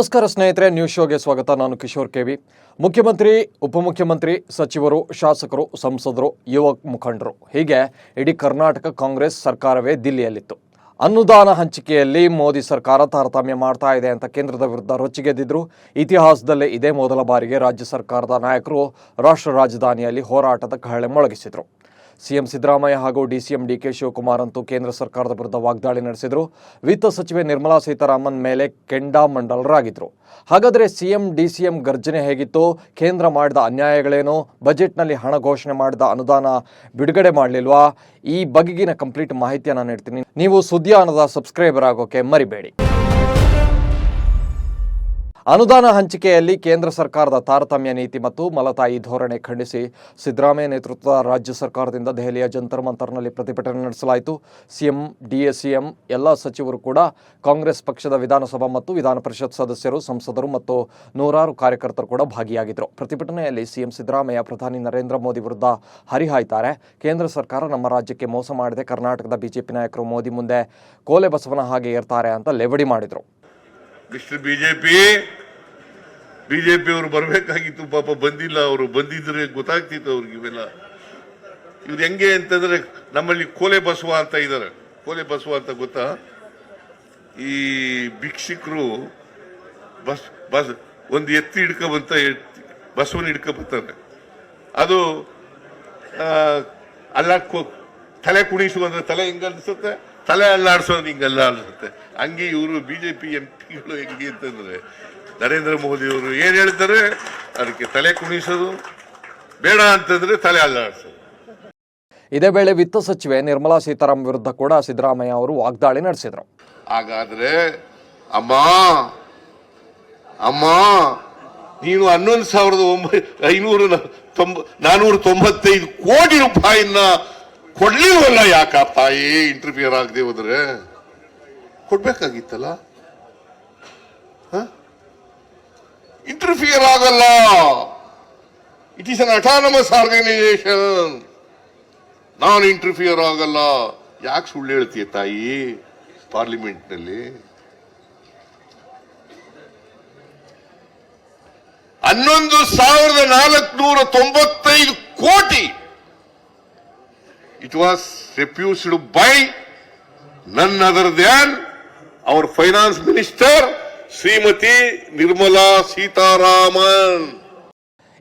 ನಮಸ್ಕಾರ ಸ್ನೇಹಿತರೆ ನ್ಯೂಸ್ ಶೋಗೆ ಸ್ವಾಗತ. ನಾನು ಕಿಶೋರ್ ಕೆವಿ ಮುಖ್ಯಮಂತ್ರಿ, ಉಪಮುಖ್ಯಮಂತ್ರಿ, ಸಚಿವರು, ಶಾಸಕರು, ಸಂಸದರು, ಯುವ ಮುಖಂಡರು. ಹೀಗೆ ಇಡೀ ಕರ್ನಾಟಕ ಕಾಂಗ್ರೆಸ್ ಸರ್ಕಾರವೇ ದಿಲ್ಲಿಯಲ್ಲಿತ್ತು. ಅನುದಾನ ಹಂಚಿಕೆಯಲ್ಲಿ ಮೋದಿ ಸರ್ಕಾರ ತಾರತಮ್ಯ ಮಾಡ್ತಾ ಇದೆ ಅಂತ ಕೇಂದ್ರದ ವಿರುದ್ಧ ರೊಚ್ಚಿಗೆದ್ದಿದ್ರು. ಇತಿಹಾಸದಲ್ಲೇ ಇದೇ ಮೊದಲ ಬಾರಿಗೆ ರಾಜ್ಯ ಸರ್ಕಾರದ ನಾಯಕರು ರಾಷ್ಟ್ರ ರಾಜಧಾನಿಯಲ್ಲಿ ಹೋರಾಟದ ಕಹಳೆ ಮೊಳಗಿಸಿದರು. ಸಿಎಂ ಸಿದ್ದರಾಮಯ್ಯ ಹಾಗೂ ಡಿಸಿಎಂ ಡಿಕೆ ಶಿವಕುಮಾರ್ ಅಂತೂ ಕೇಂದ್ರ ಸರ್ಕಾರದ ವಿರುದ್ಧ ವಾಗ್ದಾಳಿ ನಡೆಸಿದರು. ವಿತ್ತ ಸಚಿವೆ ನಿರ್ಮಲಾ ಸೀತಾರಾಮನ್ ಮೇಲೆ ಕೆಂಡಾಮಂಡಲರಾಗಿದ್ರು ಹಾಗಾದರೆ ಸಿಎಂ, ಡಿಸಿಎಂ ಗರ್ಜನೆ ಹೇಗಿತ್ತು? ಕೇಂದ್ರ ಮಾಡಿದ ಅನ್ಯಾಯಗಳೇನು? ಬಜೆಟ್ನಲ್ಲಿ ಹಣ ಘೋಷಣೆ ಮಾಡಿದ ಅನುದಾನ ಬಿಡುಗಡೆ ಮಾಡಲಿಲ್ವಾ? ಈ ಬಗೆಗಿನ ಕಂಪ್ಲೀಟ್ ಮಾಹಿತಿಯನ್ನು ನೀಡ್ತೀನಿ. ನೀವು ಸುದ್ದಿಯಾನದ ಸಬ್ಸ್ಕ್ರೈಬರ್ ಆಗೋಕೆ ಮರಿಬೇಡಿ. ಅನುದಾನ ಹಂಚಿಕೆಯಲ್ಲಿ ಕೇಂದ್ರ ಸರ್ಕಾರದ ತಾರತಮ್ಯ ನೀತಿ ಮತ್ತು ಮಲತಾಯಿ ಧೋರಣೆ ಖಂಡಿಸಿ ಸಿದ್ದರಾಮಯ್ಯ ನೇತೃತ್ವದ ರಾಜ್ಯ ಸರ್ಕಾರದಿಂದ ದೆಹಲಿಯ ಜಂತರ್ ಮಂತರ್ನಲ್ಲಿ ಪ್ರತಿಭಟನೆ ನಡೆಸಲಾಯಿತು. ಸಿಎಂ ಡಿಎಸ್ಸಿಎಂ ಎಲ್ಲ ಸಚಿವರು ಕೂಡ ಕಾಂಗ್ರೆಸ್ ಪಕ್ಷದ ವಿಧಾನಸಭಾ ಮತ್ತು ವಿಧಾನ ಪರಿಷತ್ ಸದಸ್ಯರು, ಸಂಸದರು ಮತ್ತು ನೂರಾರು ಕಾರ್ಯಕರ್ತರು ಕೂಡ ಭಾಗಿಯಾಗಿದ್ದರು. ಪ್ರತಿಭಟನೆಯಲ್ಲಿ ಸಿಎಂ ಸಿದ್ದರಾಮಯ್ಯ, ಪ್ರಧಾನಿ ನರೇಂದ್ರ ಮೋದಿ ವಿರುದ್ಧ ಹರಿಹಾಯ್ತಾರೆ. ಕೇಂದ್ರ ಸರ್ಕಾರ ನಮ್ಮ ರಾಜ್ಯಕ್ಕೆ ಮೋಸ ಮಾಡಿದೆ. ಕರ್ನಾಟಕದ ಬಿಜೆಪಿ ನಾಯಕರು ಮೋದಿ ಮುಂದೆ ಕೋಲೆ ಬಸವನ ಹಾಗೆ ಇರ್ತಾರೆ ಅಂತ ಲೆವಡಿ ಮಾಡಿದರು. ಮಿಸ್ಟರ್ ಬಿಜೆಪಿ ಬಿಜೆಪಿ ಅವರು ಬರಬೇಕಾಗಿತ್ತು, ಪಾಪ ಬಂದಿಲ್ಲ, ಅವರು ಬಂದಿದ್ರೆ ಗೊತ್ತಾಗ್ತಿತ್ತು ಅವ್ರಿಗೆ ಇವೆಲ್ಲ. ಇವ್ರು ಹೆಂಗೆ ಅಂತಂದ್ರೆ ನಮ್ಮಲ್ಲಿ ಕೋಲೆ ಬಸವ ಅಂತ ಇದ್ದಾರೆ ಕೋಲೆ ಬಸವ ಅಂತ ಗೊತ್ತಾ? ಈ ಭಿಕ್ಷಿಕರು ಬಸ್ ಬಸ್, ಒಂದು ಎತ್ತಿ ಹಿಡ್ಕೊಬಂತ ಬಸವನ ಹಿಡ್ಕೊಬರ್ತಾರೆ. ಅದು ಅಲ್ಲ ತಲೆ ತಲೆ ಕುಣಿಸುವಂದ್ರೆ ತಲೆ ಹೆಂಗ ಅನ್ಸುತ್ತೆ ತಲೆ ಅಲ್ಲಾಡ್ಸೋದು ಹಿಂಗಲ್ಲ ಅನ್ಸುತ್ತೆ ಹಂಗೆ ಇವರು ಬಿಜೆಪಿ ಎಂ ಪಿಗಳು ಹೆಂಗೆ ಅಂತಂದ್ರೆ ನರೇಂದ್ರ ಮೋದಿ ಅವರು ಏನ್ ಹೇಳ್ತಾರೆ? ಅದಕ್ಕೆ ತಲೆ ಕುಣಿಸೋದು. ಬೇಡ ಅಂತಂದ್ರೆ ತಲೆ ಅಲ್ಲಾಡಿಸೋದು ಇದೇ ವೇಳೆ ವಿತ್ತ ಸಚಿವೆ ನಿರ್ಮಲಾ ಸೀತಾರಾಮ್ ವಿರುದ್ಧ ಕೂಡ ಸಿದ್ದರಾಮಯ್ಯ ಅವರು ವಾಗ್ದಾಳಿ ನಡೆಸಿದರು. ಹಾಗಾದ್ರೆ ಅಮ್ಮ ಅಮ್ಮ ನೀನು ಹನ್ನೊಂದು ಸಾವಿರದ ಒಂಬೈ ಐನೂರ ತೊಂಬ ನಾನೂರ ತೊಂಬತ್ತೈದು ಕೋಟಿ ರೂಪಾಯಿನ ಕೊಡ್ಲಿಲ್ವಲ್ಲ ಯಾಕ ತಾಯಿ ಇಂಟರ್ಫಿಯರ್ ಆಗದೆ ಹೋದ್ರೆ? ಕೊಡ್ಬೇಕಾಗಿತ್ತಲ್ಲ? ಇಂಟರ್ಫಿಯರ್ ಆಗಲ್ಲ. It is an autonomous organisation ನಾನು ಇಂಟರ್ಫಿಯರ್ ಆಗಲ್ಲ. ಯಾಕೆ ಸುಳ್ಳು ಹೇಳ್ತೀಯ ತಾಯಿ ಪಾರ್ಲಿಮೆಂಟ್ನಲ್ಲಿ? ಹನ್ನೊಂದು ಸಾವಿರದ ನಾಲ್ಕುನೂರ ತೊಂಬತ್ತೈದು ಕೋಟಿ it was refused by none other than our finance minister Shrimati Nirmala Sitharaman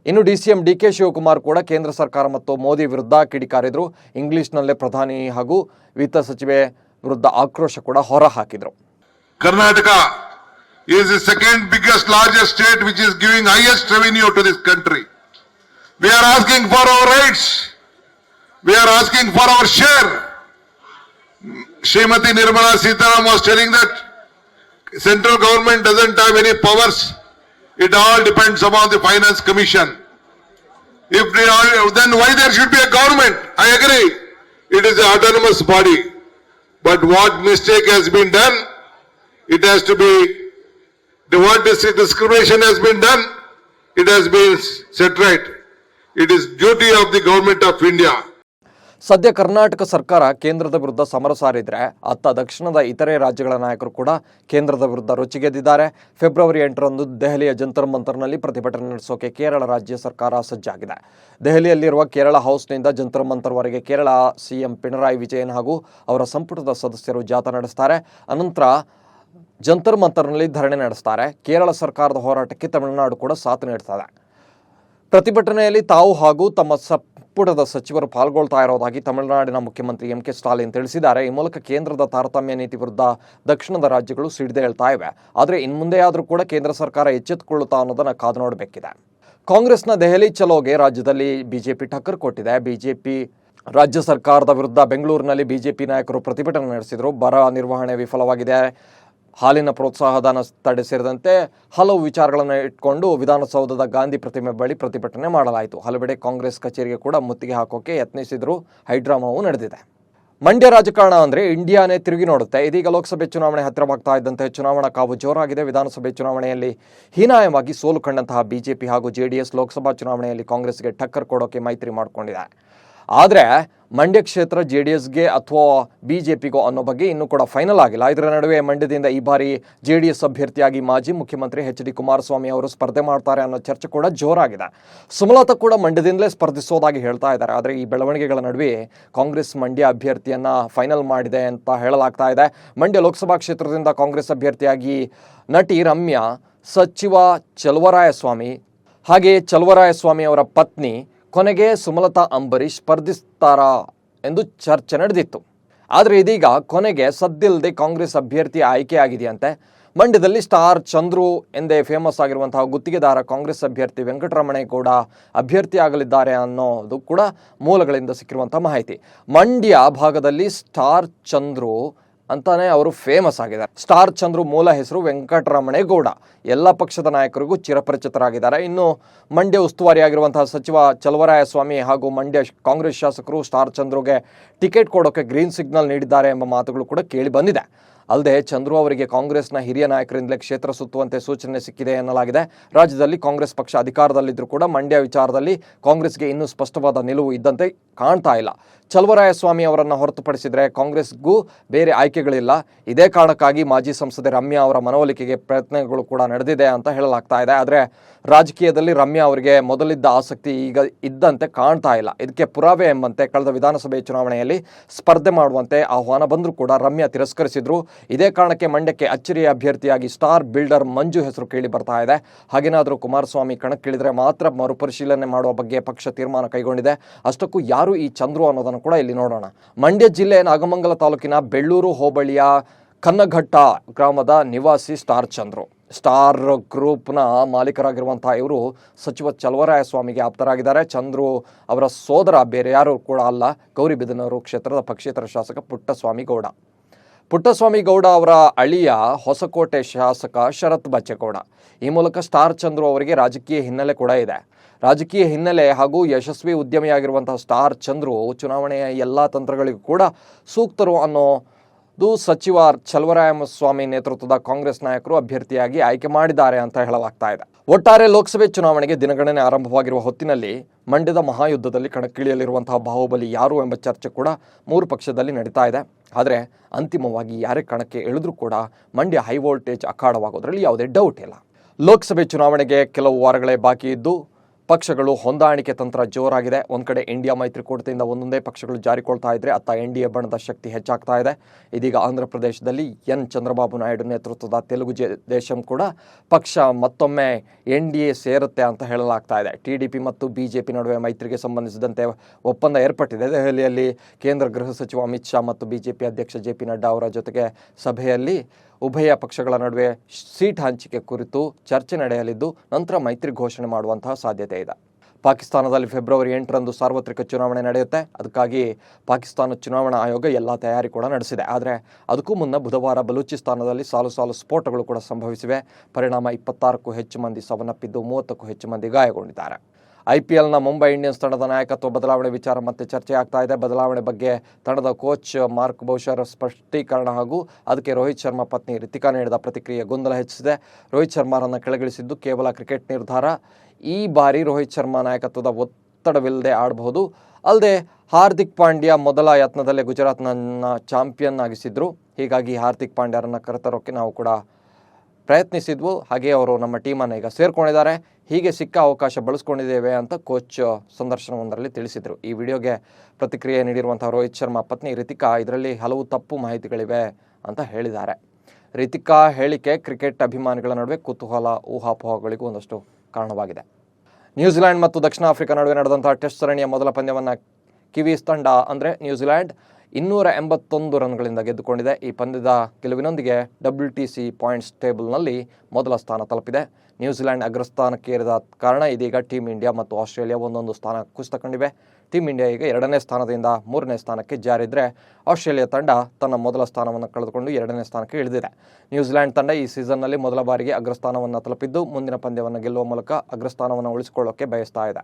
ಇನ್ನು ಡಿಸಿಎಂ ಡಿಕೆ ಶಿವಕುಮಾರ್ ಕೂಡ ಕೇಂದ್ರ ಸರ್ಕಾರ ಮತ್ತು ಮೋದಿ ವಿರುದ್ಧ ಕಿಡಿಕಾರಿದ್ರು. ಇಂಗ್ಲಿಷ್ನಲ್ಲೇ ಪ್ರಧಾನಿ ಹಾಗೂ ವಿತ್ತ ಸಚಿವೆ ವಿರುದ್ಧ ಆಕ್ರೋಶ ಕೂಡ ಹೊರಹಾಕಿದ್ರು Karnataka is the second biggest, largest state which is giving highest revenue to this country We are asking for our rights. We are asking for our share. Srimati Nirmala Sitaram was telling that central government doesn't have any powers. It all depends upon the finance commission. If they then why there should be a government? I agree. It is an autonomous body. But what mistake has been done? It has to be, the what dis- discrimination has been done, it has been set right. It is duty of the government of India. ಸದ್ಯ ಕರ್ನಾಟಕ ಸರ್ಕಾರ ಕೇಂದ್ರದ ವಿರುದ್ಧ ಸಮರ ಸಾರಿದ್ರೆ, ಅತ್ತ ದಕ್ಷಿಣದ ಇತರೆ ರಾಜ್ಯಗಳ ನಾಯಕರು ಕೂಡ ಕೇಂದ್ರದ ವಿರುದ್ಧ ರೊಚ್ಚಿಗೆದ್ದಿದ್ದಾರೆ. ಫೆಬ್ರವರಿ ಎಂಟರಂದು ದೆಹಲಿಯ ಜಂತರ್ ಮಂತರ್ನಲ್ಲಿ ಪ್ರತಿಭಟನೆ ನಡೆಸೋಕೆ ಕೇರಳ ರಾಜ್ಯ ಸರ್ಕಾರ ಸಜ್ಜಾಗಿದೆ. ದೆಹಲಿಯಲ್ಲಿರುವ ಕೇರಳ ಹೌಸ್ನಿಂದ ಜಂತರ್ ಮಂತರ್ವರೆಗೆ ಕೇರಳ ಸಿಎಂ ಪಿಣರಾಯಿ ವಿಜಯನ್ ಹಾಗೂ ಅವರ ಸಂಪುಟದ ಸದಸ್ಯರು ಜಾಥಾ ನಡೆಸ್ತಾರೆ. ಅನಂತರ ಜಂತರ್ ಮಂತರ್ನಲ್ಲಿ ಧರಣಿ ನಡೆಸ್ತಾರೆ. ಕೇರಳ ಸರ್ಕಾರದ ಹೋರಾಟಕ್ಕೆ ತಮಿಳುನಾಡು ಕೂಡ ಸಾಥ್ ನೀಡುತ್ತದೆ ಪ್ರತಿಭಟನೆಯಲ್ಲಿ ತಾವು ಹಾಗೂ ತಮ್ಮ ಸಂಪುಟದ ಸಚಿವರು ಪಾಲ್ಗೊಳ್ತಾ ಇರೋದಾಗಿ ತಮಿಳುನಾಡಿನ ಮುಖ್ಯಮಂತ್ರಿ ಎಂ ಕೆ ಸ್ಟಾಲಿನ್ ತಿಳಿಸಿದ್ದಾರೆ. ಈ ಮೂಲಕ ಕೇಂದ್ರದ ತಾರತಮ್ಯ ನೀತಿ ವಿರುದ್ಧ ದಕ್ಷಿಣದ ರಾಜ್ಯಗಳು ಸಿಡಿದೇ ಹೇಳ್ತಾ ಇವೆ. ಆದರೆ ಇನ್ಮುಂದೆಯಾದರೂ ಕೂಡ ಕೇಂದ್ರ ಸರ್ಕಾರ ಎಚ್ಚೆತ್ತುಕೊಳ್ಳುತ್ತಾ ಅನ್ನೋದನ್ನ ಕಾದು ನೋಡಬೇಕಿದೆ. ಕಾಂಗ್ರೆಸ್ನ ದೆಹಲಿ ಚಲೋಗೆ ರಾಜ್ಯದಲ್ಲಿ ಬಿಜೆಪಿ ಟಕ್ಕರ್ ಕೊಟ್ಟಿದೆ. ಬಿಜೆಪಿ ರಾಜ್ಯ ಸರ್ಕಾರದ ವಿರುದ್ಧ ಬೆಂಗಳೂರಿನಲ್ಲಿ ಬಿಜೆಪಿ ನಾಯಕರು ಪ್ರತಿಭಟನೆ ನಡೆಸಿದರು. ಬರ ನಿರ್ವಹಣೆ ವಿಫಲವಾಗಿದೆ. ಹಾಲಿನ ಪ್ರೋತ್ಸಾಹಧನ ತಡೆ ಸೇರಿದಂತೆ ಹಲವು ವಿಚಾರಗಳನ್ನು ಇಟ್ಕೊಂಡು ವಿಧಾನಸೌಧದ ಗಾಂಧಿ ಪ್ರತಿಮೆ ಬಳಿ ಪ್ರತಿಭಟನೆ ಮಾಡಲಾಯಿತು. ಹಲವೆಡೆ ಕಾಂಗ್ರೆಸ್ ಕಚೇರಿಗೆ ಕೂಡ ಮುತ್ತಿಗೆ ಹಾಕೋಕೆ ಯತ್ನಿಸಿದ್ರು ಹೈಡ್ರಾಮಾವು ನಡೆದಿದೆ. ಮಂಡ್ಯ ರಾಜಕಾರಣ ಅಂದರೆ ಇಂಡಿಯಾನೇ ತಿರುಗಿ ನೋಡುತ್ತೆ. ಇದೀಗ ಲೋಕಸಭೆ ಚುನಾವಣೆ ಹತ್ತಿರವಾಗ್ತಾ ಇದ್ದಂತೆ ಚುನಾವಣಾ ಕಾವು ಜೋರಾಗಿದೆ. ವಿಧಾನಸಭೆ ಚುನಾವಣೆಯಲ್ಲಿ ಹೀನಾಯವಾಗಿ ಸೋಲು ಕಂಡಂತಹ ಬಿಜೆಪಿ ಹಾಗೂ ಜೆಡಿಎಸ್ ಲೋಕಸಭಾ ಚುನಾವಣೆಯಲ್ಲಿ ಕಾಂಗ್ರೆಸ್ಗೆ ಟಕ್ಕರ್ ಕೊಡೋಕೆ ಮೈತ್ರಿ ಮಾಡಿಕೊಂಡಿದೆ. ಆದರೆ ಮಂಡ್ಯ ಕ್ಷೇತ್ರ ಜೆ ಡಿ ಎಸ್ಗೆ ಅಥವಾ ಬಿ ಜೆ ಪಿಗೋ ಅನ್ನೋ ಬಗ್ಗೆ ಇನ್ನೂ ಕೂಡ ಫೈನಲ್ ಆಗಿಲ್ಲ. ಇದರ ನಡುವೆ ಮಂಡ್ಯದಿಂದ ಈ ಬಾರಿ ಜೆ ಡಿ ಎಸ್ ಅಭ್ಯರ್ಥಿಯಾಗಿ ಮಾಜಿ ಮುಖ್ಯಮಂತ್ರಿ ಎಚ್ ಡಿ ಕುಮಾರಸ್ವಾಮಿ ಅವರು ಸ್ಪರ್ಧೆ ಮಾಡ್ತಾರೆ ಅನ್ನೋ ಚರ್ಚೆ ಕೂಡ ಜೋರಾಗಿದೆ. ಸುಮಲತಾ ಕೂಡ ಮಂಡ್ಯದಿಂದಲೇ ಸ್ಪರ್ಧಿಸೋದಾಗಿ ಹೇಳ್ತಾ ಇದ್ದಾರೆ. ಆದರೆ ಈ ಬೆಳವಣಿಗೆಗಳ ನಡುವೆ ಕಾಂಗ್ರೆಸ್ ಮಂಡ್ಯ ಅಭ್ಯರ್ಥಿಯನ್ನ ಫೈನಲ್ ಮಾಡಿದೆ ಅಂತ ಹೇಳಲಾಗ್ತಾ ಇದೆ. ಮಂಡ್ಯ ಲೋಕಸಭಾ ಕ್ಷೇತ್ರದಿಂದ ಕಾಂಗ್ರೆಸ್ ಅಭ್ಯರ್ಥಿಯಾಗಿ ನಟಿ ರಮ್ಯಾ, ಸಚಿವ ಚಲುವರಾಯಸ್ವಾಮಿ ಹಾಗೆ ಚಲುವರಾಯಸ್ವಾಮಿ ಅವರ ಪತ್ನಿ ಕೊನೆಗೆ ಸುಮಲತಾ ಅಂಬರೀಷ್ ಸ್ಪರ್ಧಿಸ್ತಾರಾ ಎಂದು ಚರ್ಚೆ ನಡೆದಿತ್ತು. ಆದರೆ ಇದೀಗ ಕೊನೆಗೆ ಸದ್ದಿಲ್ಲದೆ ಕಾಂಗ್ರೆಸ್ ಅಭ್ಯರ್ಥಿ ಆಯ್ಕೆಯಾಗಿದೆಯಂತೆ. ಮಂಡ್ಯದಲ್ಲಿ ಸ್ಟಾರ್ ಚಂದ್ರು ಎಂದೇ ಫೇಮಸ್ ಆಗಿರುವಂತಹ ಗುತ್ತಿಗೆದಾರ ಕಾಂಗ್ರೆಸ್ ಅಭ್ಯರ್ಥಿ ವೆಂಕಟರಮಣೇಗೌಡ ಅಭ್ಯರ್ಥಿಯಾಗಲಿದ್ದಾರೆ ಅನ್ನೋದು ಕೂಡ ಮೂಲಗಳಿಂದ ಸಿಕ್ಕಿರುವಂಥ ಮಾಹಿತಿ. ಮಂಡ್ಯ ಭಾಗದಲ್ಲಿ ಸ್ಟಾರ್ ಚಂದ್ರು ಅಂತಾನೆ ಅವರು ಫೇಮಸ್ ಆಗಿದ್ದಾರೆ. ಸ್ಟಾರ್ ಚಂದ್ರು ಮೂಲ ಹೆಸರು ವೆಂಕಟರಮಣೇಗೌಡ. ಎಲ್ಲ ಪಕ್ಷದ ನಾಯಕರಿಗೂ ಚಿರಪರಿಚಿತರಾಗಿದ್ದಾರೆ. ಇನ್ನು ಮಂಡ್ಯ ಉಸ್ತುವಾರಿಯಾಗಿರುವಂತಹ ಸಚಿವ ಚಲುವರಾಯಸ್ವಾಮಿ ಹಾಗೂ ಮಂಡ್ಯ ಕಾಂಗ್ರೆಸ್ ಶಾಸಕರು ಸ್ಟಾರ್ ಚಂದ್ರುಗೆ ಟಿಕೆಟ್ ಕೊಡೋಕೆ ಗ್ರೀನ್ ಸಿಗ್ನಲ್ ನೀಡಿದ್ದಾರೆ ಎಂಬ ಮಾತುಗಳು ಕೂಡ ಕೇಳಿ ಬಂದಿದೆ. ಅಲ್ಲದೆ ಚಂದ್ರು ಅವರಿಗೆ ಕಾಂಗ್ರೆಸ್ನ ಹಿರಿಯ ನಾಯಕರಿಂದಲೇ ಕ್ಷೇತ್ರ ಸುತ್ತುವಂತೆ ಸೂಚನೆ ಸಿಕ್ಕಿದೆ ಎನ್ನಲಾಗಿದೆ. ರಾಜ್ಯದಲ್ಲಿ ಕಾಂಗ್ರೆಸ್ ಪಕ್ಷ ಅಧಿಕಾರದಲ್ಲಿದ್ದರೂ ಕೂಡ ಮಂಡ್ಯ ವಿಚಾರದಲ್ಲಿ ಕಾಂಗ್ರೆಸ್ಗೆ ಇನ್ನೂ ಸ್ಪಷ್ಟವಾದ ನಿಲುವು ಇದ್ದಂತೆ ಕಾಣ್ತಾ ಇಲ್ಲ. ಚಲುವರಾಯಸ್ವಾಮಿ ಅವರನ್ನು ಹೊರತುಪಡಿಸಿದರೆ ಕಾಂಗ್ರೆಸ್ಗೂ ಬೇರೆ ಆಯ್ಕೆಗಳಿಲ್ಲ. ಇದೇ ಕಾರಣಕ್ಕಾಗಿ ಮಾಜಿ ಸಂಸದೆ ರಮ್ಯಾ ಅವರ ಮನವೊಲಿಕೆಗೆ ಪ್ರಯತ್ನಗಳು ಕೂಡ ನಡೆದಿದೆ ಅಂತ ಹೇಳಲಾಗ್ತಾ ಇದೆ. ಆದರೆ ರಾಜಕೀಯದಲ್ಲಿ ರಮ್ಯಾ ಅವರಿಗೆ ಮೊದಲಿದ್ದ ಆಸಕ್ತಿ ಈಗ ಇದ್ದಂತೆ ಕಾಣ್ತಾ ಇಲ್ಲ. ಇದಕ್ಕೆ ಪುರಾವೆ ಎಂಬಂತೆ ಕಳೆದ ವಿಧಾನಸಭೆ ಚುನಾವಣೆಯಲ್ಲಿ ಸ್ಪರ್ಧೆ ಮಾಡುವಂತೆ ಆಹ್ವಾನ ಬಂದರೂ ಕೂಡ ರಮ್ಯಾ ತಿರಸ್ಕರಿಸಿದ್ರು. ಇದೇ ಕಾರಣಕ್ಕೆ ಮಂಡ್ಯಕ್ಕೆ ಅಚ್ಚರಿಯ ಅಭ್ಯರ್ಥಿಯಾಗಿ ಸ್ಟಾರ್ ಬಿಲ್ಡರ್ ಮಂಜು ಹೆಸರು ಕೇಳಿ ಬರ್ತಾ ಇದೆ. ಹಾಗೇನಾದರೂ ಕುಮಾರಸ್ವಾಮಿ ಕಣಕ್ಕಿಳಿದ್ರೆ ಮಾತ್ರ ಮರುಪರಿಶೀಲನೆ ಮಾಡುವ ಬಗ್ಗೆ ಪಕ್ಷ ತೀರ್ಮಾನ ಕೈಗೊಂಡಿದೆ. ಅಷ್ಟಕ್ಕೂ ಯಾರು ಈ ಚಂದ್ರು ಅನ್ನೋದನ್ನು ಕೂಡ ಇಲ್ಲಿ ನೋಡೋಣ. ಮಂಡ್ಯ ಜಿಲ್ಲೆ ನಾಗಮಂಗಲ ತಾಲೂಕಿನ ಬೆಳ್ಳೂರು ಹೋಬಳಿಯ ಕನ್ನಘಟ್ಟ ಗ್ರಾಮದ ನಿವಾಸಿ ಸ್ಟಾರ್ ಚಂದ್ರು. ಸ್ಟಾರ್ ಗ್ರೂಪ್ನ ಮಾಲೀಕರಾಗಿರುವಂಥ ಇವರು ಸಚಿವ ಚಲವರಾಯಸ್ವಾಮಿಗೆ ಆಪ್ತರಾಗಿದ್ದಾರೆ. ಚಂದ್ರು ಅವರ ಸೋದರ ಬೇರೆ ಯಾರು ಕೂಡ ಅಲ್ಲ. ಗೌರಿಬಿದನೂರು ಕ್ಷೇತ್ರದ ಪಕ್ಷೇತರ ಶಾಸಕ ಪುಟ್ಟಸ್ವಾಮಿ ಗೌಡ ಪುಟ್ಟಸ್ವಾಮಿ ಗೌಡ ಅವರ ಅಳಿಯ ಹೊಸಕೋಟೆ ಶಾಸಕ ಶರತ್ ಬಚ್ಚೇಗೌಡ. ಈ ಮೂಲಕ ಸ್ಟಾರ್ ಚಂದ್ರು ಅವರಿಗೆ ರಾಜಕೀಯ ಹಿನ್ನೆಲೆ ಕೂಡ ಇದೆ. ರಾಜಕೀಯ ಹಿನ್ನೆಲೆ ಹಾಗೂ ಯಶಸ್ವಿ ಉದ್ಯಮಿಯಾಗಿರುವಂತಹ ಸ್ಟಾರ್ ಚಂದ್ರು ಚುನಾವಣೆಯ ಎಲ್ಲ ತಂತ್ರಗಳಿಗೂ ಕೂಡ ಸೂಕ್ತರು ಅನ್ನೋದು ಸಚಿವ ಚಲವರಾಯಸ್ವಾಮಿ ನೇತೃತ್ವದ ಕಾಂಗ್ರೆಸ್ ನಾಯಕರು ಅಭ್ಯರ್ಥಿಯಾಗಿ ಆಯ್ಕೆ ಮಾಡಿದ್ದಾರೆ ಅಂತ ಹೇಳಲಾಗ್ತಾ ಇದೆ. ಒಟ್ಟಾರೆ ಲೋಕಸಭೆ ಚುನಾವಣೆಗೆ ದಿನಗಣನೆ ಆರಂಭವಾಗಿರುವ ಹೊತ್ತಿನಲ್ಲಿ ಮಂಡ್ಯದ ಮಹಾಯುದ್ಧದಲ್ಲಿ ಕಣಕ್ಕಿಳಿಯಲಿರುವಂತಹ ಬಾಹುಬಲಿ ಯಾರು ಎಂಬ ಚರ್ಚೆ ಕೂಡ ಮೂರು ಪಕ್ಷದಲ್ಲಿ ನಡೀತಾ ಇದೆ. ಆದರೆ ಅಂತಿಮವಾಗಿ ಯಾರೇ ಕಣಕ್ಕೆ ಇಳಿದ್ರೂ ಕೂಡ ಮಂಡ್ಯ ಹೈ ವೋಲ್ಟೇಜ್ ಅಖಾಡವಾಗೋದ್ರಲ್ಲಿ ಯಾವುದೇ ಡೌಟ್ ಇಲ್ಲ. ಲೋಕಸಭೆ ಚುನಾವಣೆಗೆ ಕೆಲವು ವಾರಗಳೇ ಬಾಕಿ ಇದ್ದು ಪಕ್ಷಗಳು ಹೊಂದಾಣಿಕೆ ತಂತ್ರ ಜೋರಾಗಿದೆ. ಒಂದು ಕಡೆ ಇಂಡಿಯಾ ಮೈತ್ರಿಕೂಟದಿಂದ ಒಂದೊಂದೇ ಪಕ್ಷಗಳು ಜಾರಿಕೊಳ್ತಾ ಇದ್ರೆ ಅತ್ತ ಎನ್ ಡಿ ಎ ಬಣದ ಶಕ್ತಿ ಹೆಚ್ಚಾಗ್ತಾ ಇದೆ. ಇದೀಗ ಆಂಧ್ರ ಪ್ರದೇಶದಲ್ಲಿ ಎನ್ ಚಂದ್ರಬಾಬು ನಾಯ್ಡು ನೇತೃತ್ವದ ತೆಲುಗು ಜೆ ದೇಶಂ ಕೂಡ ಪಕ್ಷ ಮತ್ತೊಮ್ಮೆ ಎನ್ ಡಿ ಎ ಸೇರುತ್ತೆ ಅಂತ ಹೇಳಲಾಗ್ತಾ ಇದೆ. ಟಿ ಡಿ ಪಿ ಮತ್ತು ಬಿ ಜೆ ಪಿ ನಡುವೆ ಮೈತ್ರಿಗೆ ಸಂಬಂಧಿಸಿದಂತೆ ಒಪ್ಪಂದ ಏರ್ಪಟ್ಟಿದೆ. ದೆಹಲಿಯಲ್ಲಿ ಕೇಂದ್ರ ಗೃಹ ಸಚಿವ ಅಮಿತ್ ಶಾ ಮತ್ತು ಬಿಜೆಪಿ ಅಧ್ಯಕ್ಷ ಜೆ ಪಿ ನಡ್ಡಾ ಅವರ ಜೊತೆಗೆ ಸಭೆಯಲ್ಲಿ ಉಭಯ ಪಕ್ಷಗಳ ನಡುವೆ ಸೀಟ್ ಹಂಚಿಕೆ ಕುರಿತು ಚರ್ಚೆ ನಡೆಯಲಿದ್ದು, ನಂತರ ಮೈತ್ರಿ ಘೋಷಣೆ ಮಾಡುವಂತಹ ಸಾಧ್ಯತೆ ಇದೆ. ಪಾಕಿಸ್ತಾನದಲ್ಲಿ ಫೆಬ್ರವರಿ ಎಂಟರಂದು ಸಾರ್ವತ್ರಿಕ ಚುನಾವಣೆ ನಡೆಯುತ್ತೆ. ಅದಕ್ಕಾಗಿ ಪಾಕಿಸ್ತಾನ ಚುನಾವಣಾ ಆಯೋಗ ಎಲ್ಲ ತಯಾರಿ ಕೂಡ ನಡೆಸಿದೆ. ಆದರೆ ಅದಕ್ಕೂ ಮುನ್ನ ಬುಧವಾರ ಬಲೂಚಿಸ್ತಾನದಲ್ಲಿ ಸಾಲು ಸಾಲು ಸ್ಫೋಟಗಳು ಕೂಡ ಸಂಭವಿಸಿವೆ. ಪರಿಣಾಮ ಇಪ್ಪತ್ತಾರಕ್ಕೂ ಹೆಚ್ಚು ಮಂದಿ ಸಾವನ್ನಪ್ಪಿದ್ದು ಮೂವತ್ತಕ್ಕೂ ಹೆಚ್ಚು ಮಂದಿ ಗಾಯಗೊಂಡಿದ್ದಾರೆ. ಐ ಪಿ ಎಲ್ನ ಮುಂಬೈ ಇಂಡಿಯನ್ಸ್ ತಂಡದ ನಾಯಕತ್ವ, ಬದಲಾವಣೆ ವಿಚಾರ ಮತ್ತೆ ಚರ್ಚೆ ಆಗ್ತಾ ಇದೆ. ಬದಲಾವಣೆ ಬಗ್ಗೆ ತಂಡದ ಕೋಚ್ ಮಾರ್ಕ್ ಬೌಶರ್ ಸ್ಪಷ್ಟೀಕರಣ ಹಾಗೂ ಅದಕ್ಕೆ ರೋಹಿತ್ ಶರ್ಮಾ ಪತ್ನಿ ರಿತಿಕಾ ನೀಡಿದ ಪ್ರತಿಕ್ರಿಯೆ ಗೊಂದಲ ಹೆಚ್ಚಿಸಿದೆ. ರೋಹಿತ್ ಶರ್ಮಾರನ್ನು ಕೆಳಗಿಳಿಸಿದ್ದು ಕೇವಲ ಕ್ರಿಕೆಟ್ ನಿರ್ಧಾರ. ಈ ಬಾರಿ ರೋಹಿತ್ ಶರ್ಮಾ ನಾಯಕತ್ವದ ಒತ್ತಡವಿಲ್ಲದೆ ಆಡಬಹುದು. ಅಲ್ಲದೆ ಹಾರ್ದಿಕ್ ಪಾಂಡ್ಯ ಮೊದಲ ಯತ್ನದಲ್ಲೇ ಗುಜರಾತ್ನನ್ನು ಚಾಂಪಿಯನ್ ಆಗಿಸಿದ್ರು. ಹೀಗಾಗಿ ಹಾರ್ದಿಕ್ ಪಾಂಡ್ಯರನ್ನು ಕರೆತರೋಕ್ಕೆ ನಾವು ಕೂಡ ಪ್ರಯತ್ನಿಸಿದ್ವು. ಹಾಗೆ ಅವರು ನಮ್ಮ ಟೀಮನ್ನು ಈಗ ಸೇರ್ಕೊಂಡಿದ್ದಾರೆ. ಹೀಗೆ ಸಿಕ್ಕ ಅವಕಾಶ ಬಳಸ್ಕೊಂಡಿದ್ದೇವೆ ಅಂತ ಕೋಚ್ ಸಂದರ್ಶನವೊಂದರಲ್ಲಿ ತಿಳಿಸಿದರು. ಈ ವಿಡಿಯೋಗೆ ಪ್ರತಿಕ್ರಿಯೆ ನೀಡಿರುವಂಥ ರೋಹಿತ್ ಶರ್ಮಾ ಪತ್ನಿ ರಿತಿಕಾ ಇದರಲ್ಲಿ ಹಲವು ತಪ್ಪು ಮಾಹಿತಿಗಳಿವೆ ಅಂತ ಹೇಳಿದ್ದಾರೆ. ರಿತಿಕಾ ಹೇಳಿಕೆ ಕ್ರಿಕೆಟ್ ಅಭಿಮಾನಿಗಳ ನಡುವೆ ಕುತೂಹಲ, ಊಹಾಪೋಹಗಳಿಗೂ ಒಂದಷ್ಟು ಕಾರಣವಾಗಿದೆ. ನ್ಯೂಜಿಲೆಂಡ್ ಮತ್ತು ದಕ್ಷಿಣ ಆಫ್ರಿಕಾ ನಡುವೆ ನಡೆದಂತಹ ಟೆಸ್ಟ್ ಸರಣಿಯ ಮೊದಲ ಪಂದ್ಯವನ್ನು ಕಿವೀಸ್ ತಂಡ ಅಂದರೆ ನ್ಯೂಜಿಲೆಂಡ್ ಇನ್ನೂರ ಎಂಬತ್ತೊಂದು ರನ್ಗಳಿಂದ ಗೆದ್ದುಕೊಂಡಿದೆ. ಈ ಪಂದ್ಯದ ಗೆಲುವಿನೊಂದಿಗೆ ಡಬ್ಲ್ಯೂ ಟಿ ಸಿ ಪಾಯಿಂಟ್ಸ್ ಟೇಬಲ್ನಲ್ಲಿ ಮೊದಲ ಸ್ಥಾನ ತಲುಪಿದೆ. ನ್ಯೂಜಿಲೆಂಡ್ ಅಗ್ರಸ್ಥಾನಕ್ಕೇರಿದ ಕಾರಣ ಇದೀಗ ಟೀಮ್ ಇಂಡಿಯಾ ಮತ್ತು ಆಸ್ಟ್ರೇಲಿಯಾ ಒಂದೊಂದು ಸ್ಥಾನ ಕುಸಿತಕೊಂಡಿವೆ ಟೀಮ್ ಇಂಡಿಯಾ ಈಗ ಎರಡನೇ ಸ್ಥಾನದಿಂದ ಮೂರನೇ ಸ್ಥಾನಕ್ಕೆ ಜಾರಿದ್ರೆ ಆಸ್ಟ್ರೇಲಿಯಾ ತಂಡ ತನ್ನ ಮೊದಲ ಸ್ಥಾನವನ್ನು ಕಳೆದುಕೊಂಡು ಎರಡನೇ ಸ್ಥಾನಕ್ಕೆ ಇಳಿದಿದೆ. ನ್ಯೂಜಿಲೆಂಡ್ ತಂಡ ಈ ಸೀಸನ್ನಲ್ಲಿ ಮೊದಲ ಬಾರಿಗೆ ಅಗ್ರಸ್ಥಾನವನ್ನು ತಲುಪಿದ್ದು, ಮುಂದಿನ ಪಂದ್ಯವನ್ನು ಗೆಲ್ಲುವ ಮೂಲಕ ಅಗ್ರಸ್ಥಾನವನ್ನು ಉಳಿಸಿಕೊಳ್ಳೋಕೆ ಬಯಸ್ತಾ ಇದೆ.